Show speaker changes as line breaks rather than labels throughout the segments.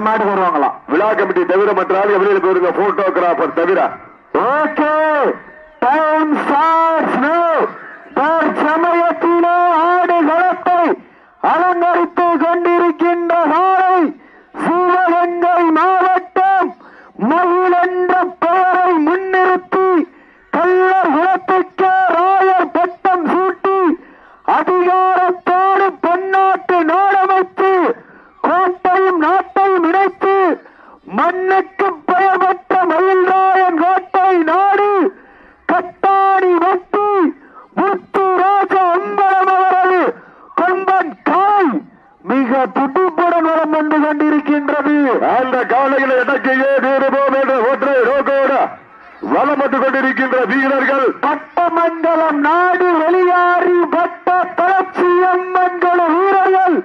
மாட்டுக்கு வருவாங்களாம்.
விழா கமிட்டி தவிர மற்ற ஆளுங்க வெளியில போயிருங்க போட்டோகிராஃபர் தவிர.
ஓகே டைம் ஸ்டார்ட்ஸ் நவ தற்சமயத்திலே ஆடு களத்தை அலங்கரித்து கொண்டிருக்கின்ற நாளை சிவகங்கை மாவட்டம் மயில் என்ற பெயரை முன்னிறுத்தி கள்ளர் குலத்துக்கு ராயர் பட்டம் சூட்டி அதிகாரத்தோடு பன்னாட்டு நாடமைத்து கோட்டையும் நாட்டையும் இணைத்து மண்ணுக்கு பெயர் பெற்ற மயில்ராயன் கோட்டை நாடு கட்டாணி வெட்டி முத்து ராஜ அம்பலம் அவரது கொம்பன் காய் மிக துடிப்புடன் வளம் வந்து கொண்டிருக்கின்றது
அந்த காலையில இடக்கையே நேருவோம் என்ற ஒற்றை நோக்கோடு வலம் வந்து கொண்டிருக்கின்ற வீரர்கள்
பட்டமங்கலம் நாடு வெளியாறி பட்ட தளர்ச்சி அம்மன்கள வீரர்கள்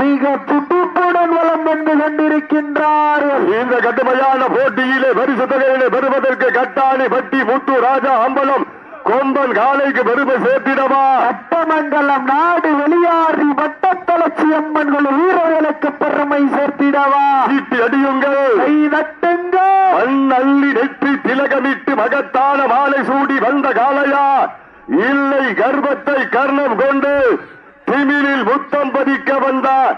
மிக துடிப்புடன் வளம் வந்து கொண்டிருக்கின்றார்கள்
இந்த கடுமையான போட்டியிலே பரிசு தொகையிலே பெறுவதற்கு கட்டாணி பட்டி முத்து ராஜா அம்பலம் கொம்பன் காலைக்கு பெருமை சேர்த்திடவா
பட்டமங்கலம் நாடு வெளியாறி அம்மன்கள் வீரர்களுக்கு பெருமை சேர்த்திடவா?
சீட்டி அடியுங்கள்.
கை தட்டுங்க
மண் அள்ளி நெற்றி திலகமிட்டு மகத்தான மாலை சூடி வந்த காளையா இல்லை கர்ப்பத்தை கர்ணம் கொண்டு திமிழில் முத்தம் பதிக்க வந்தார்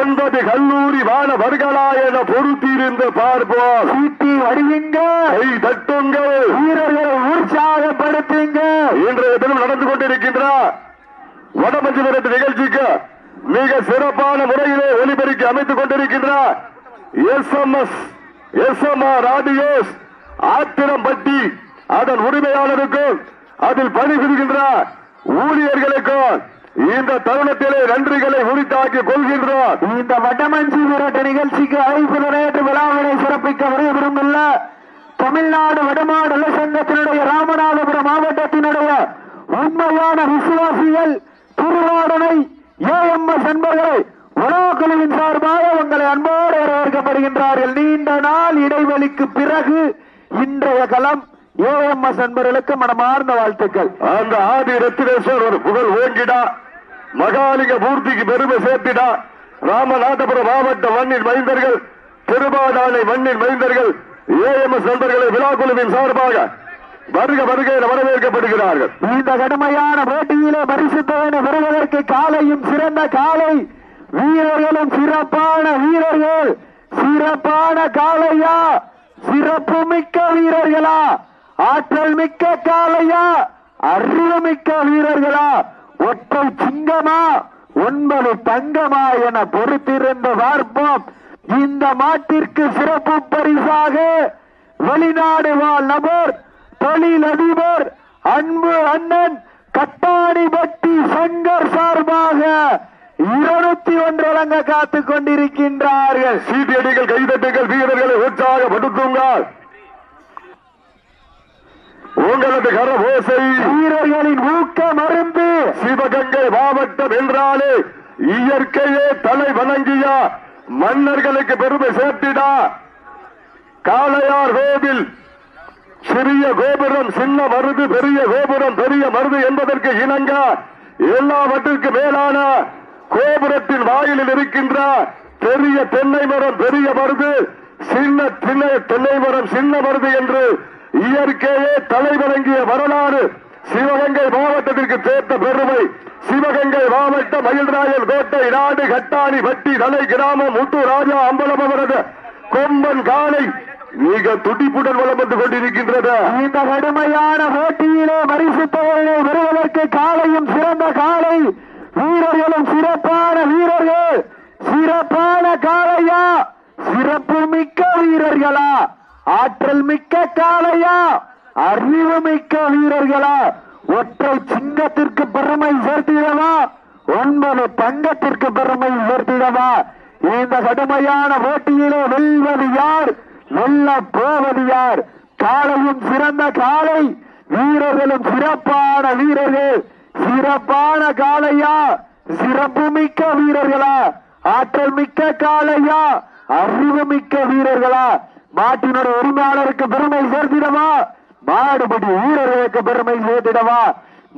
ஒன்பது கல்லூரி மாணவர்களா என பொறுத்திருந்து பார்ப்போம்.
சீட்டி அடியுங்க
கை தட்டுங்கள்.
வீரர்களை உற்சாகப்படுத்துங்க
இன்றைய தினம் நடந்து கொண்டிருக்கின்ற வடமஞ்சுவரத்து நிகழ்ச்சிக்கு மிக சிறப்பான முறையிலே ஒலிபெருக்கி அமைத்துக் கொண்டிருக்கின்ற S M S S M R audios Athirampatti அதன் உரிமையாளருக்கும் அதில் பணிபுரிகின்ற ஊழியர்களுக்கும் இந்த தருணத்திலே நன்றிகளை உரித்தாக்கி கொள்கின்றோம்.
இந்த வடமஞ்சி விரட்டு நிகழ்ச்சிக்கு அழைப்பு நிறைவேற்று விழாவினை சிறப்பிக்க வருகிறோம் தமிழ்நாடு வடமாடல சங்கத்தினுடைய ராமநாதபுரம் மாவட்டத்தினுடைய உண்மையான விசுவாசிகள் திருவாடனை ஏஎம்எஸ் என்பவர்களை உணவுக்குழுவின் சார்பாக உங்களை அன்போடு வரவேற்கப்படுகின்றார்கள். நீண்ட நாள் இடைவெளிக்கு பிறகு இன்றைய களம் ஏஎம்எஸ் என்பவர்களுக்கு மனமார்ந்த வாழ்த்துக்கள்.
அந்த ஆதி ரத்தினேஸ்வர் ஒரு புகழ் ஓங்கிடா மகாலிங்க பூர்த்திக்கு பெருமை சேர்த்திடா. ராமநாதபுரம் மாவட்ட மண்ணின் மைந்தர்கள் திருபாடானை மண்ணின் மைந்தர்கள் ஏஎம்எஸ் நண்பர்களை விழாக்குழுவின் சார்பாக வருக வருக வரவேற்கப்படுகிறார்கள்.
இந்த கடுமையான போட்டியிலே பரிசு தொகையினை பெறுவதற்கு காலையும் சிறந்த காலை. வீரர்களும் சிறப்பான வீரர்கள். சிறப்பான காளையா சிறப்பு மிக்க வீரர்களா? ஆற்றல் மிக்க காளையா அறிவு மிக்க வீரர்களா? ஒற்றை சிங்கமா? ஒன்பது தங்கமா என பொறுத்திருந்து பார்ப்போம். இந்த மாட்டிற்கு சிறப்பு பரிசாக வெளிநாடு வாழ் நபர் தொழிலதிபர் அன்பு அண்ணன் கட்டாணிபட்டி சங்கர் சார்பாக இருநூத்தி ஒன்று வழங்க காத்துக் கொண்டிருக்கின்றார்கள்.
சீட்டியடிகள் கைதட்டுங்கள் வீரர்களை உற்சாகப்படுத்துங்கள் உங்களது கர ஓசை
வீரர்களின் ஊக்க மருந்து.
சிவகங்கை மாவட்டம் என்றாலே இயற்கையே தலை வணங்கிய மன்னர்களுக்கு பெருமை சேர்த்திடா. காளையார் கோவில் சிறிய கோபுரம் சின்ன மருது பெரிய கோபுரம் பெரிய மருது என்பதற்கு இணங்க எல்லாவற்றிற்கு மேலான கோபுரத்தின் வாயிலில் இருக்கின்ற பெரிய தென்னை மரம் பெரிய மருது சின்ன தென்னை மரம் சின்ன மருது என்று இயற்கையே தலைவழங்கிய வரலாறு சிவகங்கை மாவட்டத்திற்கு சேர்த்த பெருமை. சிவகங்கை மாவட்டம் மயில்ராயல் கோட்டை நாடு கட்டாணி வட்டி தலை கிராமம் முத்து ராஜா அம்பலம் அவரது கொம்பன் காலை மிக துடிப்புடன் வளம் கொண்டிருக்கின்றது?
இந்த கடுமையான போட்டியிலே பரிசு தொகையினை பெறுவதற்கு காலையும் சிறந்த காலை. வீரர்களும் சிறப்பான வீரர்கள். சிறப்பான காளையா சிறப்பு மிக்க வீரர்களா? ஆற்றல் மிக்க காளையா அறிவு மிக்க வீரர்களா? ஒற்றை சிங்கத்திற்கு பெருமை சேர்த்திடவா? ஒன்பது தங்கத்திற்கு பெருமை சேர்த்திடவா? இந்த கடுமையான போட்டியிலே வெல்வது யார்? வெல்ல போவது யார் காலையும் சிறந்த காலை வீரர்களும் சிறப்பான வீரர்கள். சிறப்பான காளையா. சிறப்பு மிக்க வீரர்களா. ஆற்றல் மிக்க காளையா. அறிவு மிக்க வீரர்களா. மாட்டினுடைய உரிமையாளருக்கு பெருமை சேர்த்திடவா? மாடுபடி வீரர்களுக்கு பெருமை சேர்த்திடவா?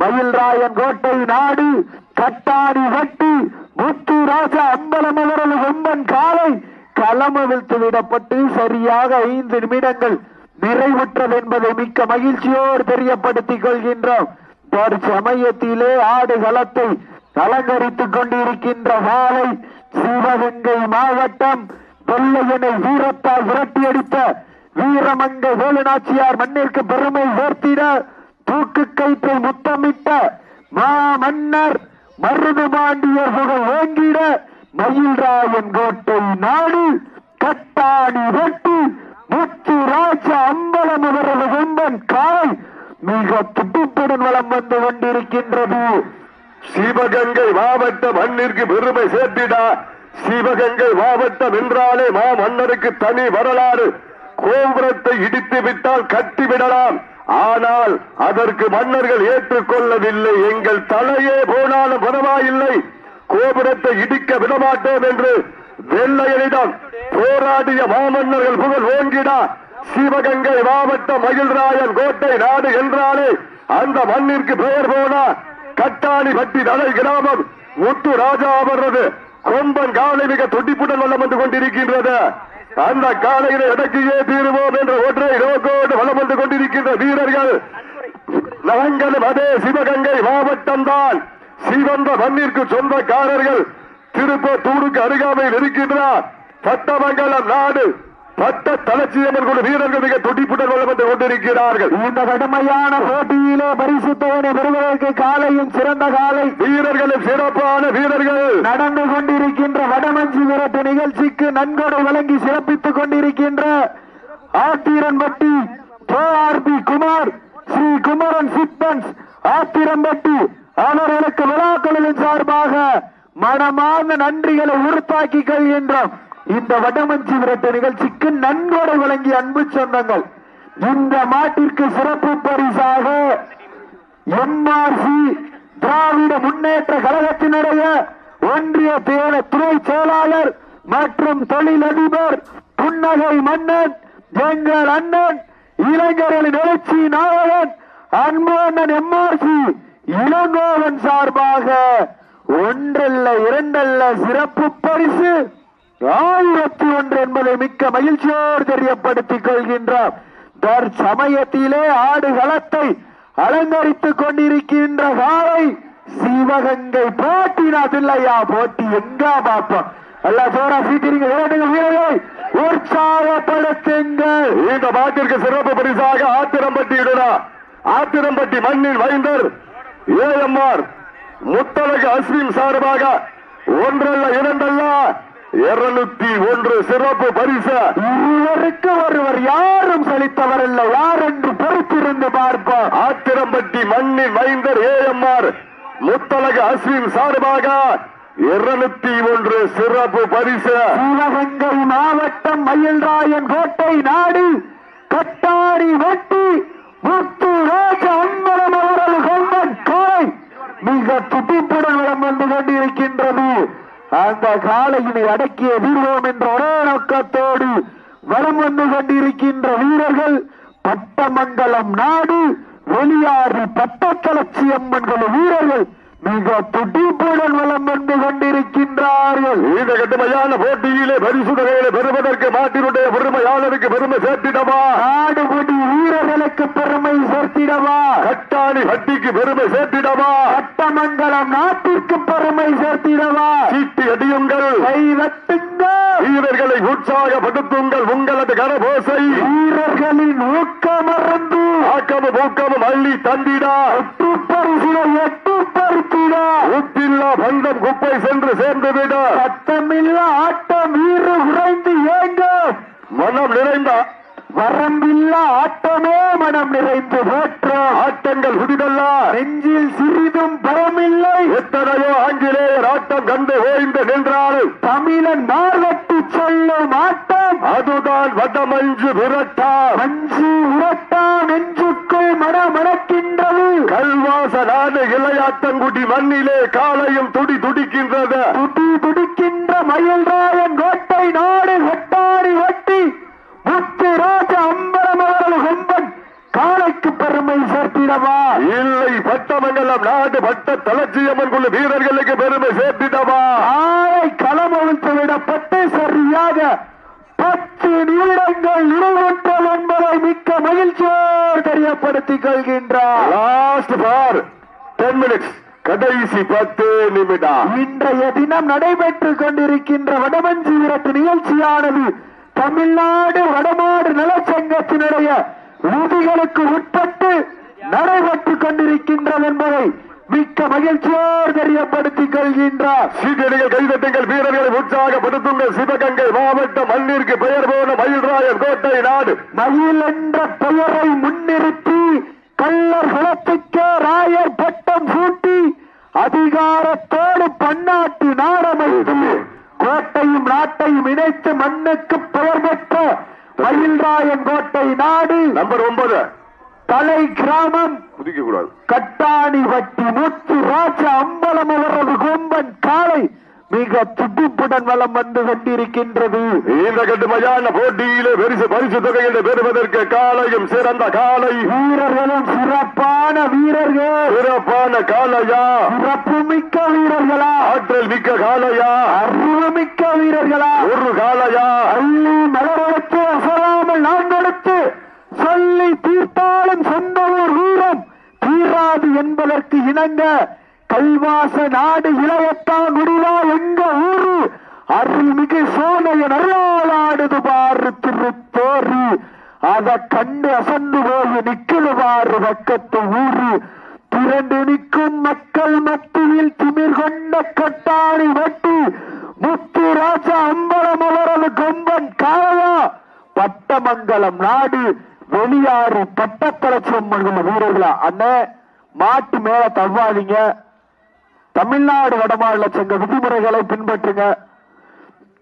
மயில்ராயன் கோட்டை நாடு கட்டாணி வட்டி முத்து ராஜா அம்பலம் அவரது கொம்பன் காலை களமவிழ்த்து விடப்பட்டு சரியாக ஐந்து நிமிடங்கள் நிறைவுற்றது என்பதை மிக்க மகிழ்ச்சியோடு தெரியப்படுத்திக் கொள்கின்றோம். தற்சமயத்திலே ஆடு களத்தை அலங்கரித்துக் கொண்டிருக்கின்ற வாழை சிவகங்கை மாவட்டம் வெள்ளையனை வீரத்தால் விரட்டியடித்த வீரமங்க வேலுநாச்சியார் மண்ணிற்கு பெருமை சேர்த்திட தூக்கு கயிற்றை முத்தமிட்ட மா மன்னர் மருது பாண்டியர் ஓங்கிட மயில்ராயன் கோட்டை நாடு கட்டாணி வெட்டி முத்து ராஜ அம்பலம் அவரது கும்பன் காய் மிக துடிப்புடன் வளம் வந்து கொண்டிருக்கின்றது.
சிவகங்கை மாவட்ட மண்ணிற்கு பெருமை சேர்த்திடா. சிவகங்கை மாவட்டம் என்றாலே மா மன்னருக்கு தனி வரலாறு. கோபுரத்தை இடித்து விட்டால் கட்டிவிடலாம் ஆனால் அதற்கு மன்னர்கள் ஏற்றுக்கொள்ளவில்லை. எங்கள் தலையே போனாலும் பரவாயில்லை. கோபுரத்தை இடிக்க விடமாட்டோம் என்று வெள்ளையனிடம் போராடிய மாமன்னர்கள் புகழ் ஓங்கிடா. சிவகங்கை மாவட்டம் மகிழ்ராயன் கோட்டை நாடு என்றாலே அந்த மண்ணிற்கு பெயர் போனா கட்டாணிபட்டி தலை கிராமம். முத்து ராஜா அவரது கொம்பன் காலை மிக துடிப்புடன் வளம் வந்து கொண்டிருக்கின்றது. அந்த காலையில இடக்கியே தீருவோம் என்ற ஒற்றை நோக்கோடு வளம் வந்து கொண்டிருக்கின்ற வீரர்கள். நாங்களும் அதே சிவகங்கை மாவட்டம் தான் சிவந்த மண்ணிற்கு சொந்தக்காரர்கள் திருப்பத்தூருக்கு அருகாமையில் இருக்கின்றார். பட்டமங்கலம் நாடு பட்ட தலச்சியம்மன் குழு வீரர்கள் மிக துடிப்புடன் வளம் வந்து கொண்டிருக்கிறார்கள்.
இந்த கடுமையான போட்டியிலே பரிசு தொகையை பெறுவதற்கு காலையும் சிறந்த காலை.
வீரர்களும் சிறப்பான வீரர்கள்.
நடந்து கொண்டிருக்கின்ற வடமஞ்சி விரட்டு நிகழ்ச்சிக்கு நன்கொடை வழங்கி சிறப்பித்துக் கொண்டிருக்கின்ற ஆத்திரன்பட்டி கேஆர்பி குமார் ஸ்ரீ குமரன் சிப்பன்ஸ் ஆத்திரம்பட்டி அவர்களுக்கு விழாக்களின் சார்பாக மனமான நன்றிகளை உறுத்தாக்கிக் கொள்கின்றோம். இந்த வடமஞ்சி விரட்டு நிகழ்ச்சிக்கு நன்கொடை வழங்கிய அன்பு சொந்தங்கள். இந்த மாட்டிற்கு சிறப்பு பரிசாக எம்ஆர்சி திராவிட முன்னேற்ற கழகத்தினுடைய ஒன்றிய தேன துணை செயலாளர் மற்றும் தொழிலதிபர் புன்னகை மன்னன் எங்கள் அண்ணன் இளைஞர்களின் எழுச்சி நாயகன் அன்பு அண்ணன் எம்ஆர்சி இளங்கோவன் சார்பாக ஒன்றல்ல இரண்டல்ல சிறப்பு பரிசு ஆயிரத்தி ஒன்று என்பதை மிக்க மகிழ்ச்சியோடு தெரியப்படுத்திக் கொள்கின்றார் தற்சமயத்திலே ஆடுகளத்தை அலங்கரித்துக் கொண்டிருக்கின்ற காலை சிவகங்கை போட்டினா இல்லையா போட்டி எங்க பார்ப்போம். எல்லா சோரா சீட்டிருங்க வீரர்கள் வீரர்களை உற்சாகப்படுத்துங்கள்.
இந்த பாட்டிற்கு சிறப்பு பரிசாக ஆத்திரம்பட்டி இடா ஆத்திரம்பட்டி மண்ணின் வைந்தர் ஏஎம்ஆர் முத்தலகு அஸ்வின் சார்பாக ஒன்றல்ல இரண்டல்ல இருநூத்தி ஒன்று சிறப்பு பரிசு.
இருவருக்கு ஒருவர் யாரும் சலித்தவர் இல்லை யார் என்று பொறுத்திருந்து பார்ப்போம்.
ஆத்திரம்பட்டி மண்ணின் மைந்தர் ஏஎம்ஆர் முத்தலகு அஸ்வின் சார்பாக இருநூத்தி ஒன்று சிறப்பு பரிசு.
சிவகங்கை மாவட்டம் மயில்ராயன் கோட்டை நாடு. கட்டாரி வெட்டி மிக துடிப்புடன் வளம் வந்து கொண்டிருக்கின்றது. அந்த காலையினை அடக்கிய வீழ்வோம் என்ற ஒரே நோக்கத்தோடு வலம் வந்து கொண்டிருக்கின்ற வீரர்கள் பட்டமங்கலம் நாடு வெளியாறு பட்டத்தளச்சி அம்மன் குழு வீரர்கள் மிக துடிப்புடன் வலம் வந்து கொண்டிருக்கின்றார்கள்.
இந்த கட்டுமையான போட்டியிலே பரிசு தொகையிலே பெறுவதற்கு மாட்டினுடைய பெருமையாளருக்கு பெருமை சேர்த்திடவா?
ஆடுபடி வீரர்களுக்கு பெருமை சேர்த்திடவா?
கட்டாணி ஹட்டிக்கு பெருமை சேர்த்திடவா?
சட்டமங்கலம் நாட்டிற்கு பெருமை சேர்த்திடவா?
சீட்டி அடியுங்கள்.
கை தட்டுங்க
வீரர்களை உற்சாகப்படுத்துங்கள். உங்களது கரபோசை.
வீரர்களின் ஊக்கமறந்து
ஆக்கமும் ஊக்கமும் அள்ளி தந்திடா.
எட்டு பரிசிலை எட்டு பருத்திட
உப்பில்லா பந்தம் குப்பை சென்று சேர்ந்துவிட.
சத்தமில்ல ஆட்டம் வீறு உறைந்து ஏங்க.
மனம் நிறைந்த
வரம்பில்லா ஆட்டமே மனம் நிறைந்து போற்றோம்
ஆட்டங்கள் புதிதல்ல.
நெஞ்சில் சிறிதும் பரமில்லை
எத்தனையோ ஆங்கிலேயர் ஆட்டம் கண்டு ஓய்ந்து நின்றாலும்
தமிழன் மார்வட்டு சொல்லும் ஆட்டம்
அதுதான் வடமஞ்சு புரட்டா
மஞ்சு உரட்டா நெஞ்சுக்குள் மனமணக்கின்றது
கல்வாச நாடு இளையாட்டங்குடி மண்ணிலே காலையும் துடி துடிக்கின்றது.
துடி துடிக்கின்ற மயில்ராயன் கோட்டை நாடு வெட்டாரி வெட்டி. முத்து ராஜ அம்பரம் அவர்கள் கொம்பன் காலைக்கு பெருமை சேர்த்திடவா?
இல்லை பட்டமங்கலம் நாடு பட்ட தலச்சியம்மன் குழு வீரர்களுக்கு பெருமை சேர்த்திடவா?
ஆளை களம் அவிழ்த்து விடப்பட்டு சரியாக பத்து நிமிடங்கள் நிறைவுற்றது என்பதை மிக்க மகிழ்ச்சியோடு தெரியப்படுத்திக் கொள்கின்றார்.
லாஸ்ட் ஃபார் டென் மினிட்ஸ் கடைசி பத்து நிமிடம்.
இன்றைய தினம் நடைபெற்றுக் கொண்டிருக்கின்ற வடமஞ்சி விரட்டு நிகழ்ச்சியானது தமிழ்நாடு வடமாடு நலச்சங்கத்தினுடைய விதிகளுக்கு உட்பட்டு நடைபெற்றுக் கொண்டிருக்கின்றது என்பதை மிக்க மகிழ்ச்சியோடு தெரியப்படுத்திக் கொள்கின்றார்.
சீட்டடிகள் கைதட்டுங்கள் வீரர்களை உற்சாகப்படுத்துங்கள். சிவகங்கை மாவட்டம் மண்ணிற்கு பெயர் போன மயில்ராயன் கோட்டை நாடு.
மயில் என்ற பெயரை முன்னிறுத்தி கள்ளர் குலத்துக்கே ராயர் பட்டம் சூட்டி அதிகாரத்தோடு பன்னாட்டு நாடமைத்து கோட்டையும் நாட்டையும் இணைத்து மண்ணுக்கு பெயர் பெற்ற மயில்ராயன் கோட்டை நாடு.
நம்பர் ஒன்பது.
தலை கிராமம்.
குதிக்க கூடாது
கட்டாணி வட்டி முத்து ராஜ அம்பலம் அவரது கொம்பன் காலை மிக துடிப்புடன் வலம் வந்து கொண்டிருக்கின்றது.
இந்த கட்டுமையான போட்டியிலே பரிசு பரிசு தொகையிலே பெறுவதற்கு காலையும் சிறந்த காலை.
வீரர்களும் சிறப்பான வீரர்கள்.
சிறப்பான காலையா?
சிறப்பு மிக்க வீரர்களா?
ஆற்றல் மிக்க காலையா?
அறிவு மிக்க வீரர்களா?
ஒரு காலையா?
அள்ளி மலரடுத்து அசராமல் நான் கொடுத்து சொல்லி தீர்த்தாலும் சொந்த ஊர் வீரம் தீராது என்பதற்கு இணங்க கைவாச நாடு இளையத்தான் முடிவா? எங்க ஊரு? அருள்மிகு சோனைய அருளாடுது பாரு திருத்தோறு அத கண்டு அசந்து போய் நிக்கலுவாறு பக்கத்து ஊரு. திரண்டு நிற்கும் மக்கள் மத்தியில் திமிர் கொண்ட கட்டாணி வெட்டி. முத்து ராஜா அம்பலம் கொம்பன் காயா பட்டமங்கலம் நாடு வெளியாறு பட்டத்தலச்சம்மன் வீரர்களா. அண்ணே மாட்டு மேல தவ்வாதீங்க தமிழ்நாடு வடமாநில சங்க விதிமுறைகளை பின்பற்றுங்க.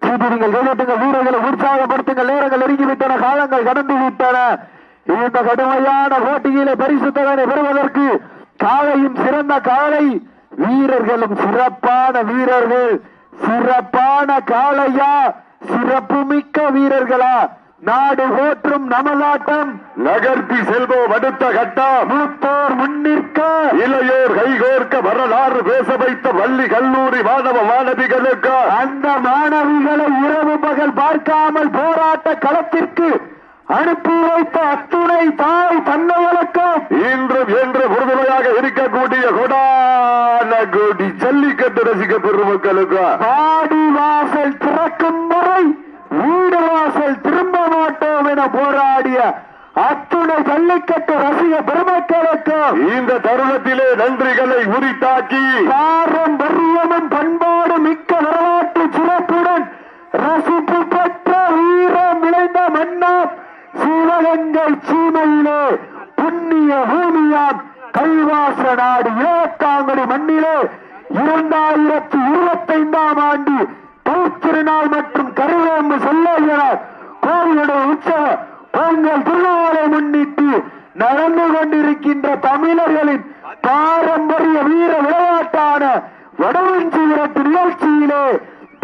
சீட்டிடுங்கள் கேட்டுங்க வீரர்களை உற்சாகப்படுத்துங்க நேரங்கள் நெருங்கி விட்டன காலங்கள் கடந்து விட்டன. இந்த கடுமையான போட்டியிலே பரிசு தொகையை பெறுவதற்கு காலையும் சிறந்த காலை வீரர்களும் சிறப்பான வீரர்கள். சிறப்பான காளையா? சிறப்புமிக்க வீரர்களா? நாடு போற்றும் நமதாட்டம்
நகர்த்தி செல்வோம் அடுத்த கட்டம்
மூத்தோர் முன்னிற்க.
இளையோர் கைகோர்க்க வரலாறு பேச வைத்த வள்ளி கல்லூரி மாணவ மாணவிகளுக்கு.
அந்த மாணவிகளை இரவு பகல் பார்க்காமல் போராட்ட களத்திற்கு அனுப்பி வைத்த அத்துணை தாய் தந்தைகளுக்கும்
இன்றும் என்று உறுதுணையாக இருக்கக்கூடிய கொடான கோடி ஜல்லிக்கட்டு ரசிக பெருமக்களுக்கு.
பாடி வாசல் திறக்கும் வரை வீடு வாசல் திரும்ப மாட்டோம் என போராடிய அத்துணை ஜல்லிக்கட்டு ரசிக பெருமக்களுக்கும்
இந்த தருணத்திலே நன்றிகளை உரித்தாக்கி
பாரம்பரியமும் பண்பாடு மிக்க வரலாற்று சிறப்புடன் ரசிப்பு பெற்ற வீரம் விளைந்த மன்னார் சிவகங்கை சீமையிலே புண்ணிய பூமியாம் கைவாச நாடு. இலக்காங்குடி மண்ணிலே இரண்டாயிரத்தி இருபத்தைந்தாம் ஆண்டு திருநாள் மற்றும் கருவேம்பு செல்லையனார் கோவிலுடைய உற்சவ பொங்கல் திருநாளை முன்னிட்டு நடந்து கொண்டிருக்கின்ற தமிழர்களின் பாரம்பரிய வீர விளையாட்டான வடவஞ்சி நிகழ்ச்சியிலே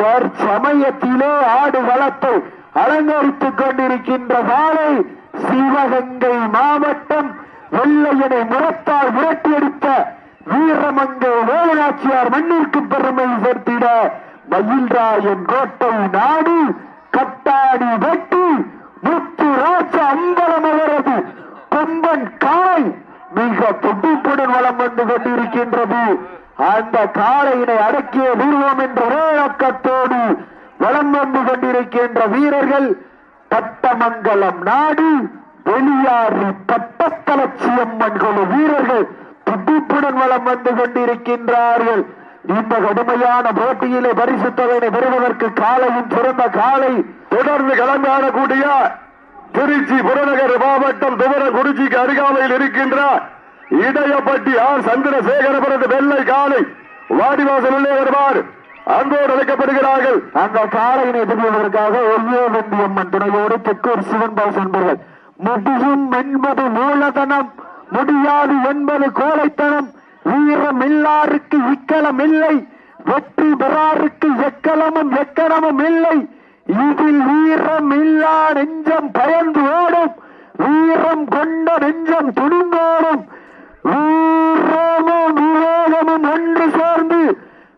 தற்சமயத்திலே ஆடு வளத்தை அலங்கரித்துக் கொண்டிருக்கின்ற காலை சிவகங்கை மாவட்டம் வெள்ளையனை முரத்தால் விரட்டியடித்த வீரமங்கை வேலுநாச்சியார் மண்ணிற்கு பெருமை சேர்த்திட மயில்ராயன் கோட்டை நாடு கட்டாடி வெட்டி முத்து ராச அம்பலம் அவரது கொம்பன் காய் மிக துடிப்புடன் வளம் வந்து கொண்டிருக்கின்றது. அந்த காளையினை அடக்கிய வீழ்வோம் என்ற நோக்கத்தோடு வளம் வந்து கொண்டிருக்கின்ற வீரர்கள் பட்டமங்கலம் நாடு வெளியாறு பட்டத்தலட்சியம்மன் குழு வீரர்கள் துடிப்புடன் வளம் வந்து கொண்டிருக்கின்றார்கள். இந்த கடுமையான போட்டியிலே பரிசு தொகையை பெறுவதற்கு காலையும் சிறந்த காலை
தொடர்ந்து களமாடக்கூடிய திருச்சி புறநகர் மாவட்டம் துவரங்குறிச்சிக்கு அருகாமையில் இருக்கின்ற இடையப்பட்டி ஆர் சந்திரசேகரபுரத்து வெள்ளை காலை வாடிவாசல் உள்ளே வருவார். அன்போடு அழைக்கப்படுகிறார்கள்.
அந்த காலையினை எதிர்கொள்வதற்காக ஒல்லியோ வெண்டி அம்மன் துணையோடு தெக்கூர் சிவன் பாஸ் முடியும் என்பது மூலதனம் முடியாது என்பது கோலைத்தனம் வீரம் இல்லாருக்கு இக்கலம் இல்லை வெற்றி பெறாருக்கு எக்கலமும் எக்கலமும் இல்லை இதில் வீரம் இல்லா நெஞ்சம் பயந்து ஓடும் வீரம் கொண்ட நெஞ்சம் துணிந்தோடும். வீரமும் விவேகமும் ஒன்று சேர்ந்து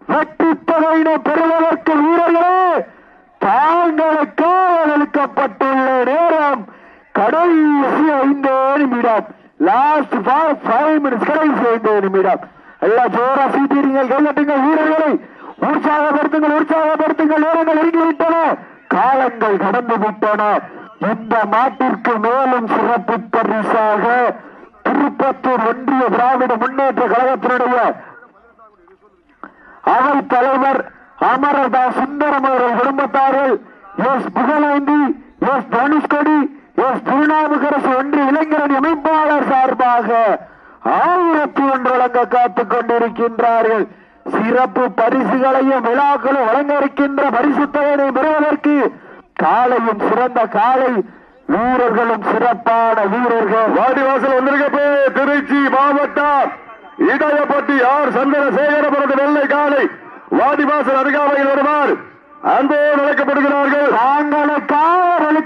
வெற்றி தொகையினை பெறுவதற்கு வீரர்களே தாங்களுக்கு அளிக்கப்பட்டுள்ள நேரம் கடைசி ஐந்து லாஸ்ட் ஃபார் ஃபைவ் மினிட்ஸ் கடைசி ஐந்து நிமிடம் எல்லாம் ஜோரா சீட்டிடுங்கள் கையட்டுங்கள் வீரர்களை உற்சாகப்படுத்துங்கள் உற்சாகப்படுத்துங்கள். நேரங்கள் இறங்கிவிட்டன காலங்கள் கடந்து விட்டன இந்த நாட்டிற்கு மேலும் சிறப்பு பரிசாக திருப்பத்தூர் ஒன்றிய திராவிட முன்னேற்ற கழகத்தினுடைய அவை தலைவர் அமரதாஸ் சுந்தரம் அவர்கள் குடும்பத்தார்கள். S. Pugazhendi S. Dhanushkodi S Thirunavukkarasu ஒன்றிய இளைஞரணி அமைப்பாளர் சார்பாக ஆயிரத்தி ஒன்று வழங்க காத்துக் கொண்டிருக்கின்றார்கள். சிறப்பு பரிசுகளையும் விழாக்களும் வழங்க இருக்கின்ற பரிசு தொகையினை பெறுவதற்கு காலையும் சிறந்த காலை வீரர்களும் சிறப்பான வீரர்கள்.
வாடிவாசல் வந்திருக்கப்போ திருச்சி மாவட்டம் இடையப்பட்டி ஆர் சந்திரசேகரபுரத்து வெள்ளை காலை வாடிவாசல் அருகாமையில் வருவார். அன்போடு அழைக்கப்படுகிறார்கள்.
தாங்களுக்காக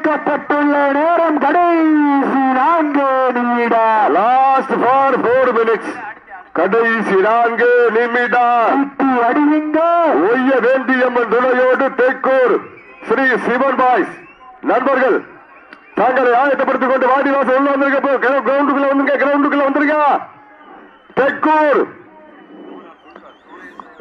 ஒழுக்கப்பட்டுள்ள நேரம் கடைசி நான்கு நிமிடம்.
லாஸ்ட் ஃபார் போர் மினிட்ஸ் கடைசி நான்கு நிமிடம்.
அடியுங்க
ஒய்ய வேண்டியம்மன் துணையோடு தெக்கூர் ஸ்ரீ சிவன் பாய்ஸ். நண்பர்கள் தாங்களை ஆயத்தப்படுத்திக் கொண்டு வாடிவாசல் உள்ள வந்திருக்க கிரவுண்டுக்குள்ள வந்துருங்க கிரவுண்டுக்குள்ள வந்துருங்க. தெக்கூர்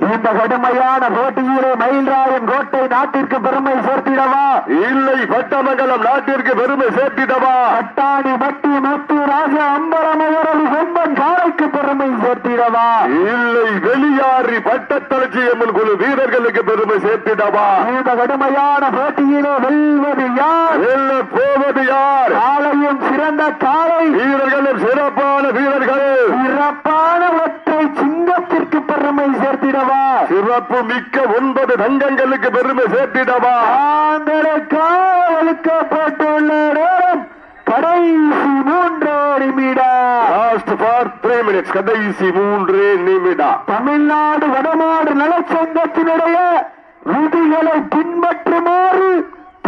இந்த கடுமையான போட்டியிலே மயில்ராயன் கோட்டை நாட்டிற்கு பெருமை சேர்த்திடவா?
இல்லை பட்டமங்கலம் நாட்டிற்கு பெருமை சேர்த்திடவா?
அட்டாணி மட்டி முத்து ராஜ அம்பலமயரவி செம்பன் காலைக்கு பெருமை சேர்த்திடவா?
இல்லை வெளியாறி பட்டத்தளர்ச்சி அம்மன் குழு வீரர்களுக்கு பெருமை சேர்த்திடவா?
இந்த கடுமையான போட்டியிலே வெல்வது யார்?
வெல்ல போவது யார்?
காலையும் சிறந்த காலை
வீரர்களும் சிறப்பான வீரர்கள். சிறப்பு மிக்க ஒன்பது தங்கங்களுக்கு பெருமை சேர்த்திடவா?
தாங்களுக்காக ஒழுக்கப்பட்டுள்ள நேரம் கடைசி மூன்று நிமிடம்
கடைசி மூன்று நிமிடம்
தமிழ்நாடு வடமாடு நலச்சங்கத்தினுடைய விதிகளை பின்பற்றுமாறு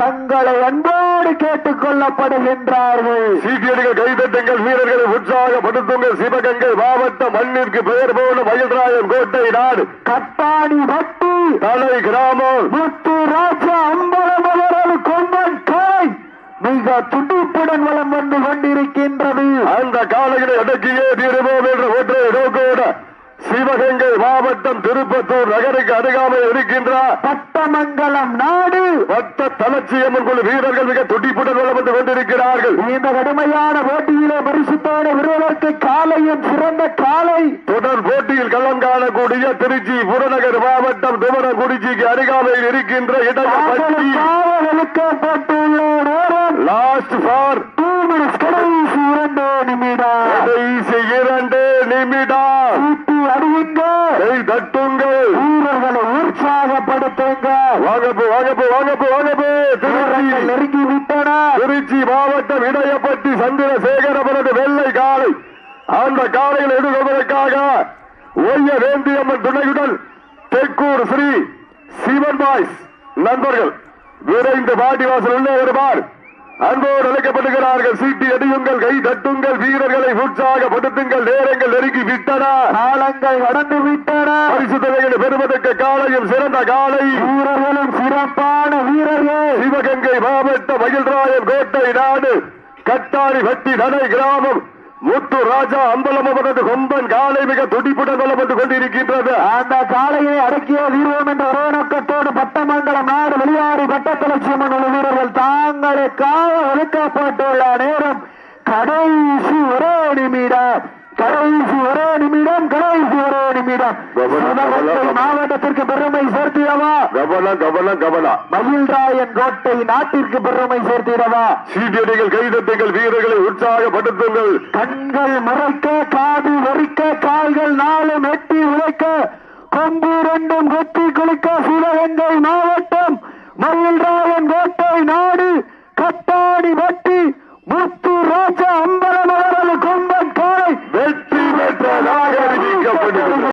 தங்களை அன்போடு கேட்டுக் கொள்ளப்படுகின்றார்கள்
சீக்கியர்கள் கைதட்டுங்கள் வீரர்களை உற்சாகப்படுத்துங்கள். சிவகங்கை மாவட்ட மண்ணிற்கு பெயர் போன மயில்ராயன் கோட்டை நாடு.
கட்டாணி பட்டி
தலை கிராமம்.
முத்து ராஜா அம்பலம் அவரது கொம்பன் காய் மிக துடிப்புடன் வலம் வந்து கொண்டிருக்கின்றது.
அந்த காலையில அடக்கியே தீருவோம் என்ற ஒற்றை நோக்கோட சிவகங்கை மாவட்டம் திருப்பத்தூர் நகருக்கு அருகாமையில் இருக்கின்ற
பட்டமங்கலம் நாடு.
பட்ட தலட்சியம்மன் குழு வீரர்கள் மிக துடிப்புடன் வளம் வந்து கொண்டிருக்கிறார்கள்.
இந்த கடுமையான போட்டியிலே பரிசுத்தோடு விருவதற்கு காலையும் சிறந்த காலை.
தொடர் போட்டியில் களம் காணக்கூடிய திருச்சி புறநகர் மாவட்டம் துவரங்குடிச்சிக்கு அருகாமையில் இருக்கின்ற இடப்பட்டி
நேரம்.
லாஸ்ட் ஃபார்
டூ மினிட்ஸ் கடைசி இரண்டு நிமிடம்.
கடைசி இரண்டு நிமிடம்.
ஊட்டி அடியுங்க
கை தட்டுங்கள்
வீரர்களை உற்சாகப்படுத்துங்க.
வாங்கப்பு வாங்கப்பு வாங்கப்பு
வீரர்கள்
திருச்சி
நெருங்கி விட்டன.
திருச்சி மாவட்டம் இடையப்பட்டி சந்திரசேகரபுரது வெள்ளை காலை அந்த காலையில் எதிர்கொள்வதற்காக ஒய்ய வேந்தியம்மன் துணையுடன் தெக்கூர் ஸ்ரீ சிவன் பாய்ஸ் நண்பர்கள். விரைந்து பாட்டிவாசல் உள்ளே வருவார். அன்போடு அழைக்கப்படுகிறார்கள். சீட்டி அடியுங்கள் கை தட்டுங்கள் வீரர்களை உற்சாகப்படுத்துங்கள் நேரங்கள் நெருங்கி விட்டன.
காலங்கள் கடந்து விட்டன.
பரிசு தொகைகளை பெறுவதற்கு காலையும் சிறந்த காலை.
வீரர்களும் சிறப்பான வீரர்கள்.
சிவகங்கை மாவட்ட மகிழ்ராயன் கோட்டை நாடு கட்டாரி வட்டி நடை கிராமம். முத்து ராஜா அம்பலமவரது கொம்பன் காலை மிக துடிப்புடன் வளம் வந்து கொண்டிருக்கின்றது.
அந்த காலையை அடக்கிய வீரம் என்ற ஒரே நோக்கத்தோடு பட்டமங்கலம் நாடு வெளியாறு பட்டத்தலட்சியம்மன் உள்ள வீரர்கள் தாங்களுக்காக ஒழுக்கப்பட்டுள்ள நேரம். கடைசி ஒரே நிமிடம். மாவட்டத்திற்கு பெருமை சேர்த்திடவா?
கவனம் கவனம் கவனம்
மகிழ்ராயன் கோட்டை நாட்டிற்கு பெருமை சேர்த்திடவா?
சீட்டியடிகள் கைதட்டுங்கள் வீரர்களை உற்சாகப்படுத்துங்கள்.
கண்கள் மறைக்க காது வரிக்க கால்கள் நாளும் எட்டி உழைக்க கொம்பு ரெண்டும் கொத்தி குளிக்க சிவகங்கை மாவட்டம் மயில்ராயன் கோட்டை நாடு கட்டாடி வட்டி முத்து ராஜா அம்பலம் அவரது கொம்பன் காலை
வெற்றி பெற்றதாய்